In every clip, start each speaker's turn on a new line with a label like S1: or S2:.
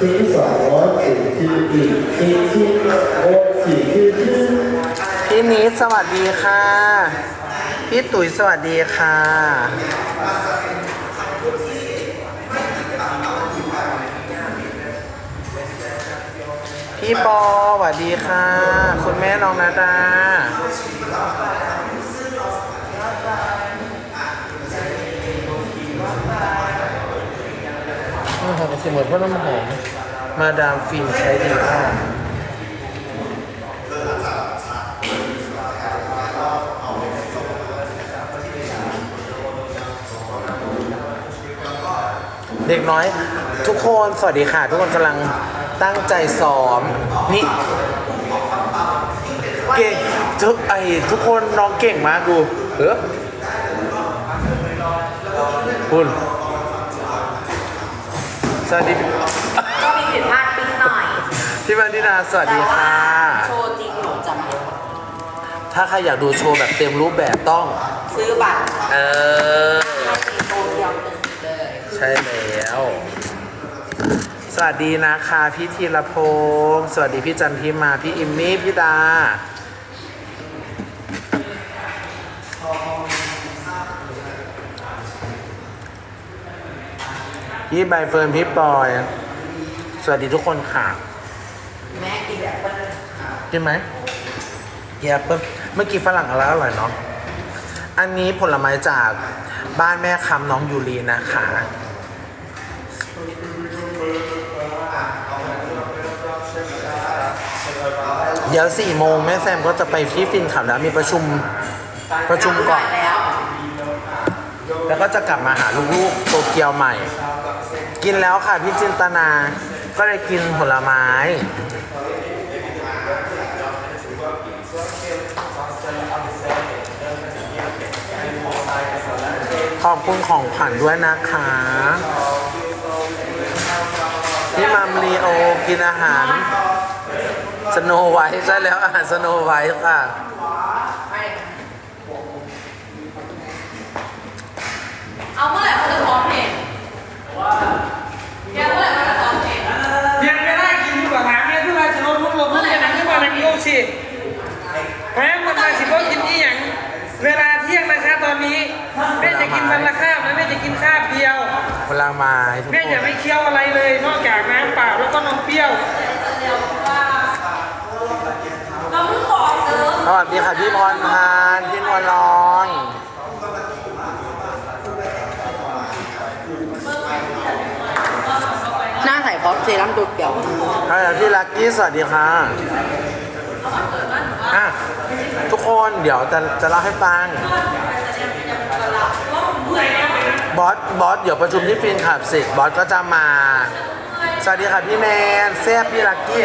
S1: ที่สองร้อยสี่คืออีกสี่ที่หกสี่คือชื่
S2: พี่นิดสวัสดีค่ะ พี่ตุ๋ยสวัสดีค่ะ พี่ปอสวัสดีค่ะ คุณแม่น้องนาดา นี่ค่ะกระเทีเหมือนพ่อน้ำหอมมาดามฟินใช้ดีค่ะเด็กน้อย ทุกคนสวัสดีค่ะ ทุกคนกำลังตั้งใจซ้อม นี่เก่งทุกไอทุกคนน้องเก่งมากดูเออคุณ สวัสดี
S3: ก็มีผิดพลาดนิดหน่อย
S2: พี่มารินาสวัสดีค่ะ
S3: โชว์จริงหนูจะไม่
S2: ถ้าใครอยากดูโชว์แบบเต็มรูปแบบต้อง
S3: ซื้อบัตร
S2: เออ
S3: ให้สีโตเดียวเป็นสีเลย
S2: ใช่แล้ว สวัสดีนะคะ พี่ธีรพงศ์สวัสดีพี่จันทิมา พี่อิมมี่ พี่ดา พี่ใบเฟิร์นพี่ปอย สวัสดีทุกคนค่ะ
S3: แม่กินแบบเปิ้ล
S2: กินไหมกินแอปเปิ้ลเมื่อกี้ฝรั่งแล้วอร่อยเนาะ อันนี้ผลไม้จากบ้านแม่คำน้องยูรีนะคะ เดี๋ยวสี่โมงแม่แซมก็จะไปที่ฟินขับแล้วมีประชุมประชุมก่อน
S3: แล้ว
S2: แล้วก็จะกลับมาหาลูกๆโตเกียวใหม่ กินแล้วค่ะพี่จินตนา ก็เลยกินผลไม้ ขอบคุณของขวัญด้วยนะคะพี่มัมลีโอกินอาหารสโนไวท์ใช่แล้วอาหารสโนไวท์ค่ะ
S3: เอาเมื่อไหร่เขาจะซ้อมเพลงแกเมื่อไหร่เขาจะซ้อมเพลง
S4: ยังไม่ได้กินอยู่กับหาเมียทุกวันจะลดลดลดลดกันนังขึ้นมานังยูสิแม่มันมาสิบ่กินนี่อย่างเวลาเที่ยงนะคะตอนนี้แม่จะ กินวันละข้าวนะแม่จะกินข้าวเดียว
S2: ผลไม้ทุก
S4: แม่
S2: ค
S4: จะ
S2: น
S4: ไม่เคี้ยวอะไรเลย นอกจากน้ำเปล่าแล้วก็นมเปรี้ยว
S3: เราเพิ่งขอซื้อ
S2: สวัสดีค่ะพี่พรพานพี่นวลรอน
S3: หน้าใส่พร้อมเซรั่มดูดเดี่ยว
S2: ใช่พี่ลักกี้สวัสดีค่ะอะทุกคนเดี๋ยวจะจะเล่าให้ฟัง บอส บอส เดี๋ยวประชุมที่ฟินขับสร็จบอสก็จะมา สวัสดีค่ะพี่แมนแซ่บพี่ลักกี้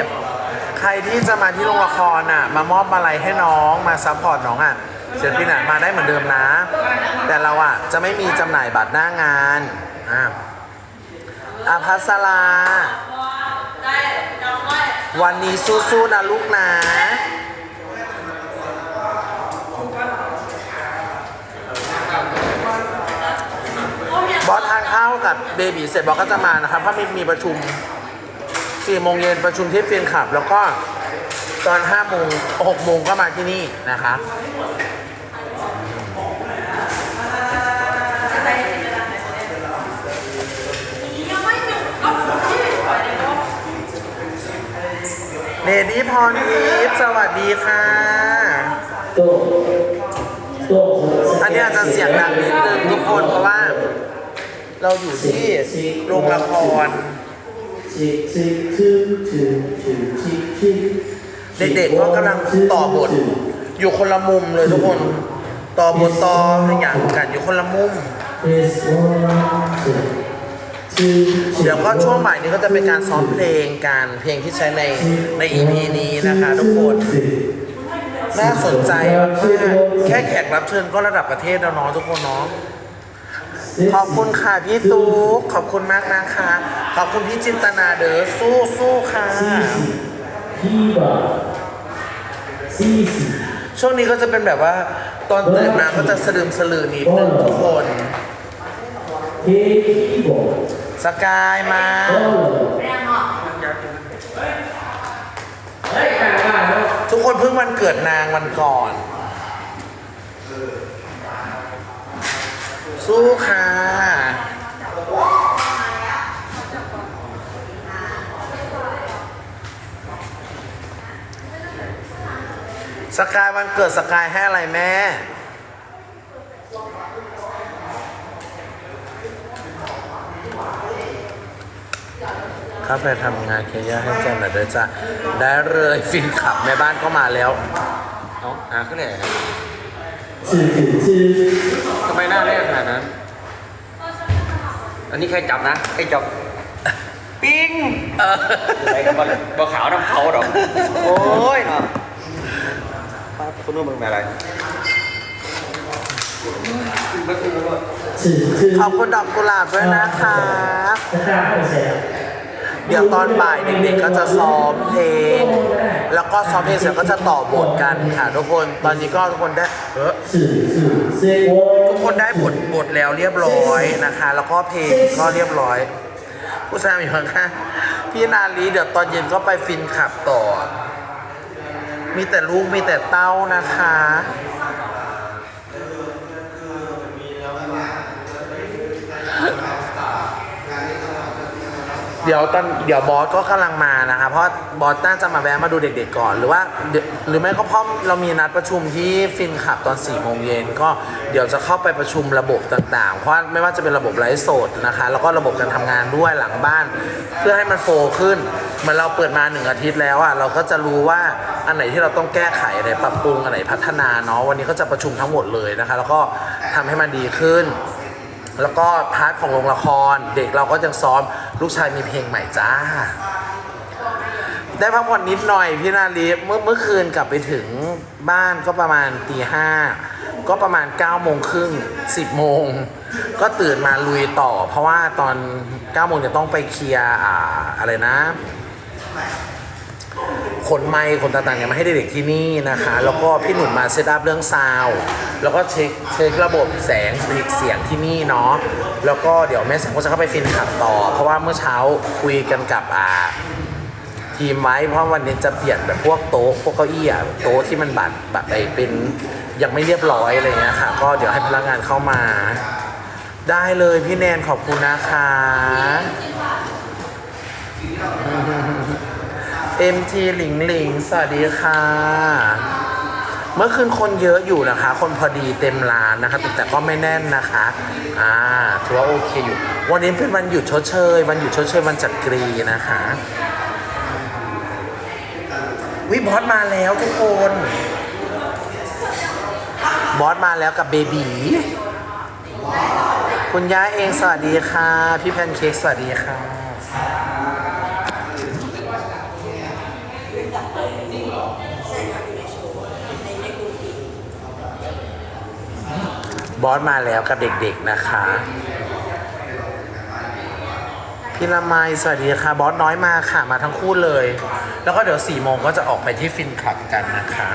S2: ใครที่จะมาที่โรงละครอะ มามอบมาลัยให้น้อง มาซัพพอร์ตน้องอะศิลปินอะมาได้เหมือนเดิมนะ แต่เราอะจะไม่มีจำหน่ายบัตรหน้างานอะอาภัสราวันนี้สู้ๆนะลูกนะ บอสทานข้าวกับเบบีเสร็จบอสก็จะมานะครับ เพราะมีมีประชุม4โมงเย็นประชุมที่เฟียนขับ แล้วก็ตอน5โมง6โมงก็มาที่นี่นะคะเนดี้พรทิพย์สวัสดีค่ะ
S1: โต๊ะโต๊ะ
S2: อันนี้อาจจะเสียงดังนิดนึงทุกคนเพราะว่า เราอยู่ที่โรงละคร เด็กๆก็กำลังต่อบท อยู่คนละมุมเลยทุกคน ต่อบทต่ออย่างกันอยู่คนละมุม เดี๋ยวก็ช่วงบ่ายนี้ก็จะเป็นการซ้อมเพลงการเพลงที่ใช้ในใน EP นี้นะคะทุกคนน่าสนใจมากแค่แขกรับเชิญก็ระดับประเทศแล้วเนาะทุกคนเนาะ ขอบคุณค่ะพี่ซุกขอบคุณมากนะคะ ขอบคุณพี่จินตนาเด้อสู้สู้ค่ะ
S1: พี่บาซีซี
S2: ช่วงนี้ก็จะเป็นแบบว่า ตอนตื่นมาก็จะสลืมสลือนิดนึงทุกคน
S1: เฮ้ยบ
S2: สกายมา
S1: ทุกคน
S3: เพิ่งวัน
S2: เกิดนางวันก่อน สู้ค่ะ สกายวันเกิดสกายให้อะไรแม่ เข้าไปทำงานเคยาให้แจ้งหน่อยด้วยจ้ะ ได้เลยฟินขับแม่บ้านก็มาแล้ว
S5: เอาหาขึ้นเลย
S1: สี่สี่สี่
S5: ทำไมหน้าแรกขนาดนั้น อันนี้ใครจับนะไอจับ ปิ้งออใส่กันบอลบอขาวน้ำเขาหรอโอ้ยเนาะคุณนุ่มมึงอะไร
S2: ขอบคุณดอกกุหลาบด้วยนะคะ เดี๋ยวตอนบ่ายเด็กๆก็จะซ้อมเพลง แล้วก็ซ้อมเพลงเสร็จก็จะต่อบทกันค่ะทุกคน ตอนนี้ก็ทุกคนได้เออทุกคนได้บทบทแล้วเรียบร้อยนะคะ แล้วก็เพลงก็เรียบร้อย ผู้ชายอยู่ข้างๆพี่นาลีเดี๋ยวตอนเย็นก็ไปฟินขับต่อ มีแต่ลูกมีแต่เต้านะคะ เดี๋ยวตอนเดี๋ยวบอสก็กำลังมานะคะเพราะบอสน่าจะมาแวะมาดูเด็กๆก่อน หรือว่าเดี๋ยวหรือไม่ก็เพราะเรามีนัดประชุมที่ฟินขับตอน4ี่โมงเย็นก็เดี๋ยวจะเข้าไปประชุมระบบต่างๆ เพราะไม่ว่าจะเป็นระบบไลฟ์สดนะคะ แล้วก็ระบบการทำงานด้วยหลังบ้าน เพื่อให้มันโฟล์ขึ้นเหมือนเราเปิดมาหนึ่งอาทิตย์แล้วอะเราก็จะรู้ว่าอันไหนที่เราต้องแก้ไขอะไรปรับปรุงอันไหนพัฒนาเนาะวันนี้ก็จะประชุมทั้งหมดเลยนะคะ แล้วก็ทำให้มันดีขึ้น แล้วก็พาร์ทของโรงละครเด็กเราก็ยังซ้อม ลูกชายมีเพลงใหม่จ้า ได้พักผ่อนนิดหน่อยพี่นาลีเมื่อเมื่อคืนกลับไปถึงบ้านก็ประมาณตีห้าก็ประมาณ9ก้าโมงครึ่งสิบโมง ก็ตื่นมาลุยต่อ เพราะว่าตอน9ก้าโมงจะต้องไปเคลียร์อ่าอะไรนะ ขนไมค์ขนต่างๆเนี่ยมาให้เด็กๆที่นี่นะคะ แล้วก็พี่หนุ่มมาเซตอัพเรื่องซาวแล้วก็เช็คเช็คระบบแสงเสียงที่นี่เนาะแล้วก็เดี๋ยวแม่สังก็จะเข้าไปฟินขับต่อ เพราะว่าเมื่อเช้าคุยกันกับอ่าทีมไว้เพราะวันนี้จะเปลี่ยนแบบพวกโต๊ะพวกเก้าอี้อะโต๊ะที่มันบัดแบบไอเป็นยังไม่เรียบร้อยอะไรเงี้ยค่ะ ก็เดี๋ยวให้พนักงานเข้ามา ได้เลยพี่แนนขอบคุณนะคะ MT หลิงหลิงสวัสดีค่ะ เมื่อคืนคนเยอะอยู่นะคะ คนพอดีเต็มร้านนะคะแต่แต่ก็ไม่แน่นนะคะ อ่าถือว่าโอเคอยู่ วันนี้เป็นวันหยุดชดเชย วันหยุดชดเชยวันจักรีนะคะวิบอสมาแล้วทุกคน บอสมาแล้วกับเบบีคุณย่าเองสวัสดีค่ะ พี่แพนเค้กสวัสดีค่ะ บอสมาแล้วกับเด็กๆนะคะ พี่ละไมสวัสดีค่ะ บอสน้อยมาค่ะ มาทั้งคู่เลย แล้วก็เดี๋ยวสี่โมงก็จะออกไปที่ฟินคลับกันนะคะ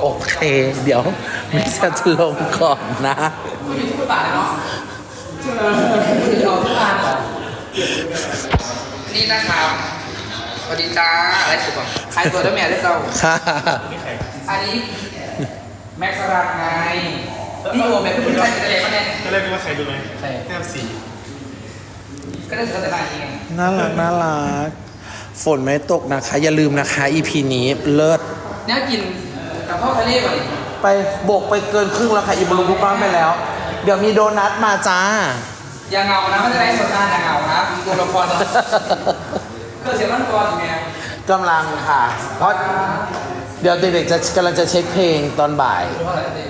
S2: โอเค เดี๋ยวมิสจะลงก่อนนะ
S6: นี่นะครับ สวัสดีจ้าอะไรสุดก่อนใครตัวได้แม่ได้เจ้า
S2: ค่ะ
S6: อันนี้แม็กซ์รักไงนี่โอแบบเป็นใครจะเด็กมาเนี่ย
S1: ก็เรียกว่าใครดูไหม
S6: ใช่
S1: แต้มสี
S6: ก็ได้สุดท้ายยังไง
S2: น่ารักน่ารักฝนไม่ตกนะคะ อย่าลืมนะคะ EP นี้เลิศ
S6: เนี่ยกินกับพ่อทะเลก่อน
S2: ไปโบกไปเกินครึ่งแล้วค่ะอีบลูบุกบ้านไปแล้ว เดี๋ยวมีโดนัทมาจ้า
S6: อย่าเหงานะไม่ได้ไรสดตาอย่าเหงานะตัวละคร เครื่องเสียงมันก่อนไง
S2: กำลังค่ะ เพราะเดี๋ยวเด็กๆจะกำลังจะเช็คเพลงตอนบ่าย
S6: เพราะอะไร